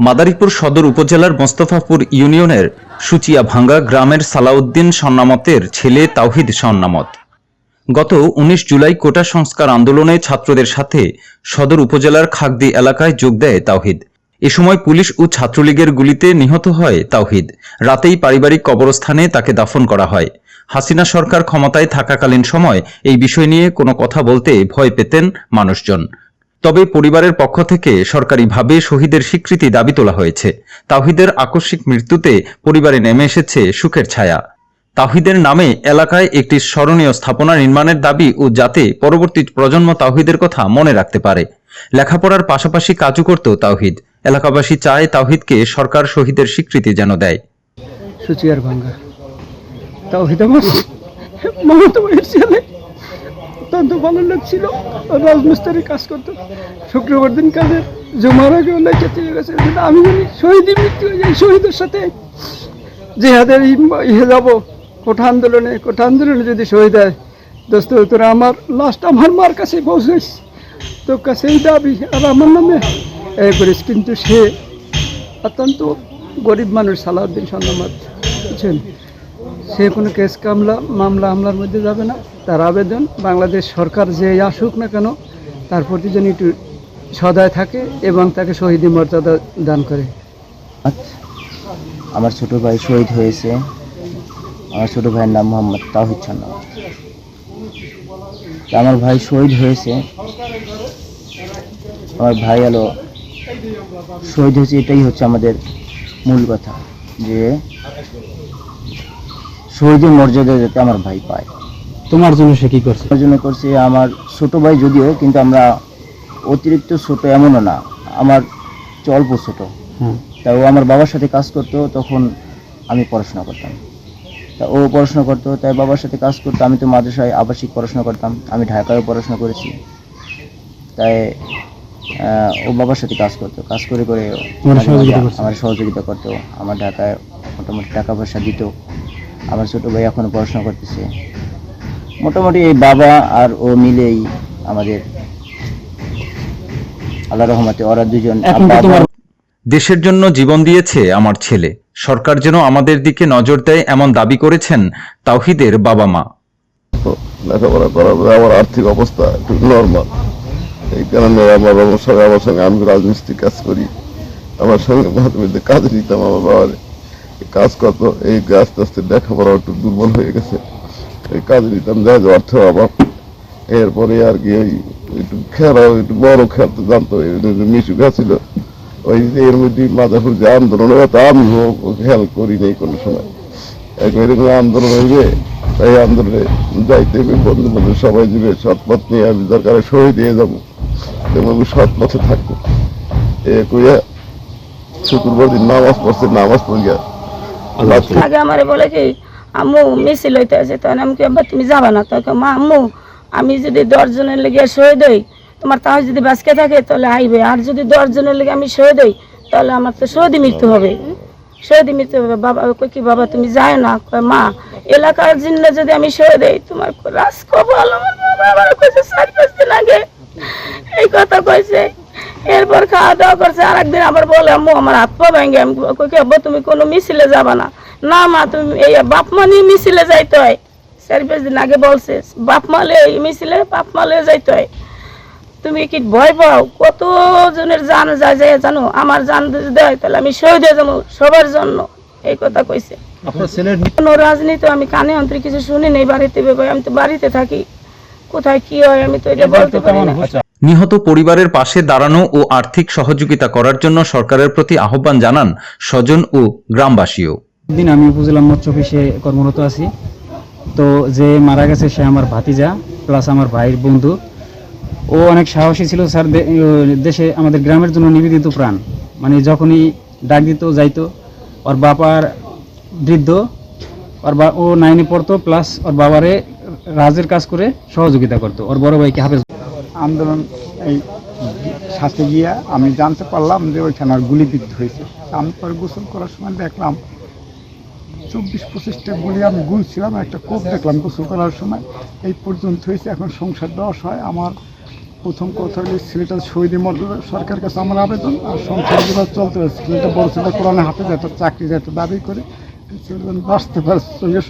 মাদারীপুর সদর উপজেলার মোস্তফাপুর ইউনিয়নের সুচিয়া ভাঙ্গা গ্রামের সালাউদ্দিন সন্নামতের ছেলে তাওহিদ সন্নামত গত উনিশ জুলাই কোটা সংস্কার আন্দোলনে ছাত্রদের সাথে সদর উপজেলার খাগদি এলাকায় যোগ দেয় তাওহিদ। এ সময় পুলিশ ও ছাত্রলীগের গুলিতে নিহত হয় তাওহিদ। রাতেই পারিবারিক কবরস্থানে তাকে দাফন করা হয়। হাসিনা সরকার ক্ষমতায় থাকাকালীন সময় এই বিষয় নিয়ে কোনো কথা বলতে ভয় পেতেন মানুষজন। তবে পরিবারের পক্ষ থেকে সরকারিভাবে শহীদের স্বীকৃতি দাবি তোলা হয়েছে। তাহিদের আকস্মিক মৃত্যুতে পরিবারে নেমে এসেছে সুখের ছায়া। তাহিদের নামে এলাকায় একটি স্মরণীয় স্থাপনা নির্মাণের দাবি ও যাতে পরবর্তী প্রজন্ম তাহিদের কথা মনে রাখতে পারে। লেখাপড়ার পাশাপাশি কাজও করত তাওহিদ। এলাকাবাসী চায় তাওহিদকে সরকার শহীদের স্বীকৃতি যেন দেয়। সুচিয়ার ভাঙ্গা আমার অত্যন্ত ভালো লোক ছিল রাজমিস্ত্রি কাজ করতো শুক্রবার দিন কাজে জমার আগে ওনাকে চলে গেছে। আমি জানি শহীদই মৃত্যু হয়ে যায় শহীদের সাথে। যে জেহাদের ইহে যাব, কোঠা আন্দোলনে কোঠা আন্দোলনে যদি শহীদ হয়, দোস্ত, তোরা আমার লাস্ট আমার মার কাছে পৌঁছেছ তোর কাছে এই দাবি আর আমার নামে এ করিস। কিন্তু সে অত্যন্ত গরিব মানুষ, সালাউদ্দিন সন্নামাত বুঝছেন সে কোনো কেস কামলা, মামলা হামলার মধ্যে যাবে না। তার আবেদন বাংলাদেশ সরকার যে আসুক না কেন, তার প্রতি যেন একটু সদায় থাকে এবং তাকে শহীদি মর্যাদা দান করে। আমার ছোট ভাই শহীদ হয়েছে। আমার ছোট ভাইয়ের নাম মোহাম্মদ তাহিদ ছান্না আমার ভাই শহীদ হয়েছে। আমার ভাই হলো শহীদ হয়েছে, এটাই হচ্ছে আমাদের মূল কথা, যে শহীদের মর্যাদা যাতে আমার ভাই পায়। তোমার জন্য সে কি করছে? তার জন্য করছে আমার ছোট ভাই যদিও কিন্তু আমরা অতিরিক্ত ছোট এমনও না আমার চেয়ে অল্প ছোট তা ও আমার বাবার সাথে কাজ করতো তখন আমি পড়াশোনা করতাম। তা ও পড়াশোনা করতো তাই বাবার সাথে কাজ করতো আমি তো মাদ্রাসায় আবাসিক পড়াশোনা করতাম আমি ঢাকায়ও পড়াশোনা করেছি। তাই ও বাবার সাথে কাজ করতো কাজ করে করে তোমার আমার সহযোগিতা করতো আমার ঢাকায় মোটামুটি টাকা পয়সা দিত। আমার ছোট ভাই এখনও পড়াশোনা করতেছে। মোটামুটি এই বাবা আর ও মিলেই আমাদের আল্লাহ রহমতে ওরা দুজন দেশের জন্য জীবন দিয়েছে আমার ছেলে। সরকার যেন আমাদের দিকে নজর দেয় এমন দাবি করেছেন তাওহিদের বাবা মা। লেখাপড়া করার আমার আর্থিক অবস্থা একটু নর্মাল এই কারণে আমার বাবার সঙ্গে আমার সঙ্গে আমি রাজমিস্ত্রি কাজ করি। আমার সঙ্গে মাঝে মধ্যে কাজ নিতাম আমার বাবার। কাজ কত এই আস্তে আস্তে লেখাপড়া একটু দুর্বল হয়ে গেছে। এই কাজ নিতাম যা যা অর্থ অভাব। এরপরে আর কি ওই একটু খেলাও একটু বড় খেলতে জানতো মিশু গেছিল ওই যে এর মধ্যে মাদাপুর যে আন্দোলন হয় তা আমিও খেয়াল করি নাই কোনো সময়। এরকম আন্দোলন হইবে এই আন্দোলনে যাইতে হবে বন্ধু বান্ধব সবাই যাবে সৎপথ নিয়ে আমি দরকারে শহীদ দিয়ে যাব আমি সৎ পথে থাকব। এ কইয়া শুক্রবার দিন নামাজ পড়ছে, নামাজ পড়িয়া আগে আমারে বলে কি আম্মু মিছিল হইতে আছে তখন আমি কি আব্বা তুমি যাবা না? তখন মা আম্মু আমি যদি দশজনের লেগে শহীদ হই তোমার তাহলে যদি বাঁচকে থাকে তাহলে আইবে। আর যদি দশজনের লেগে আমি শহীদ হই তাহলে আমার তো শহীদ মৃত্যু হবে। শহীদ মৃত্যু হবে। বাবা কই কি বাবা তুমি যায় না? কয় মা এলাকার জন্য যদি আমি শহীদ হই তোমার রাস কপাল আমার বাবা আমার কইছে চার পাঁচ দিন আগে এই কথা কইছে। এরপর খাওয়া দাওয়া করছে আর একদিন আবার বলে আম্মু আমার হাত পা ভেঙে আমি কই আব্বা তুমি কোনো মিছিলে যাবা না। না মা তুমি এই বাপ মা নিয়ে মিছিলে যাইতে হয়। চার পাঁচ দিন আগে বলছে বাপ মালে মিছিলে বাপ মালে যাইতে হয়। তুমি কি ভয় পাও? কত জনের জান যায় যায় জানো? আমার জান যদি দেয় তাহলে আমি শহীদ হয়ে যাব সবার জন্য। এই কথা কইছে। কোনো রাজনীতি আমি কানে অন্তরে কিছু শুনি নেই বাড়িতে আমি তো বাড়িতে থাকি। কোথায় কি হয় আমি তো এটা বলতে পারি না। নিহত পরিবারের পাশে দাঁড়ানো ও আর্থিক সহযোগিতা করার জন্য সরকারের প্রতি আহ্বান জানান স্বজন ও গ্রামবাসীও। দিন আমি উপজেলা মৎস্য অফিসে কর্মরত আছি। তো যে মারা গেছে সে আমার ভাতিজা প্লাস আমার ভাইয়ের বন্ধু। ও অনেক সাহসী ছিল স্যার দেশে, আমাদের গ্রামের জন্য নিবেদিত প্রাণ। মানে যখনই ডাক দিত, যাইতো। ওর বাবার বৃদ্ধ, ওর বা ও নাইনে পড়তো প্লাস ওর বাবারে রাজের কাজ করে সহযোগিতা করতো। ওর বড় ভাইকে হাফেজ আন্দোলন, এই সাথে গিয়া আমি জানতে পারলাম যে ওইখানে আর গুলিবিদ্ধ হয়েছে। আমি পরে গোসল করার সময় দেখলাম, চব্বিশ পঁচিশটা গুলি আমি গুলছিলাম একটা কোপ দেখলাম গোসল করার সময়। এই পর্যন্ত হয়েছে, এখন সংসার দশ হয়। আমার প্রথম কথা হলো ছেলেটা শহীদ মর্যাদা সরকারের কাছে আমার আবেদন, আর সংসার চলতে ছেলেটা বড় ছেলেটা কোরআনে হাতে একটা চাকরির একটা দাবি করে। ছেলে যেন বাঁচতে পারে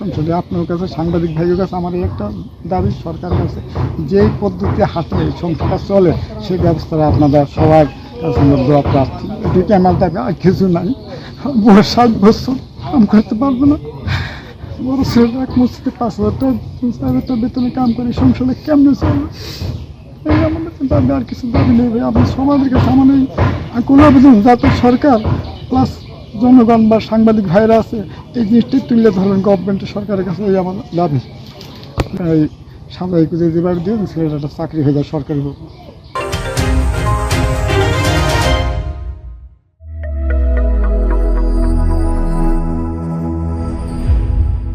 সঙ্গে আপনার কাছে, সাংবাদিক ভাইয়ের কাছে আমার একটা দাবি সরকারের কাছে যেই পদ্ধতি এই সংসারটা চলে, সেই ব্যবস্থাটা আপনারা সবাই দোয়া প্রার্থী। এদিকে আমার দাবি কিছু নাই। বয়স ষাট বছর, কাম করতে পারব না। বড় ছেলেটা এক মসজিদে পাঁচ হাজার টাকা বেতনে কাম করে সংসারে কেমনে চলবে? এই আমাদের দাবি আর কিছু দাবি নেই আপনি সমাজের কাছে আমার এই আকুল আবেদন যাতে সরকার প্লাস জনগণ বা সাংবাদিক ভাইরা আছে, এই জিনিসটি তুলে ধরেন গভর্নমেন্টের সরকারের কাছে ওই আমার দাবি। এই সাময়িক যেভাবে দিয়ে ছেলেটা চাকরি হয়ে যায় সরকারি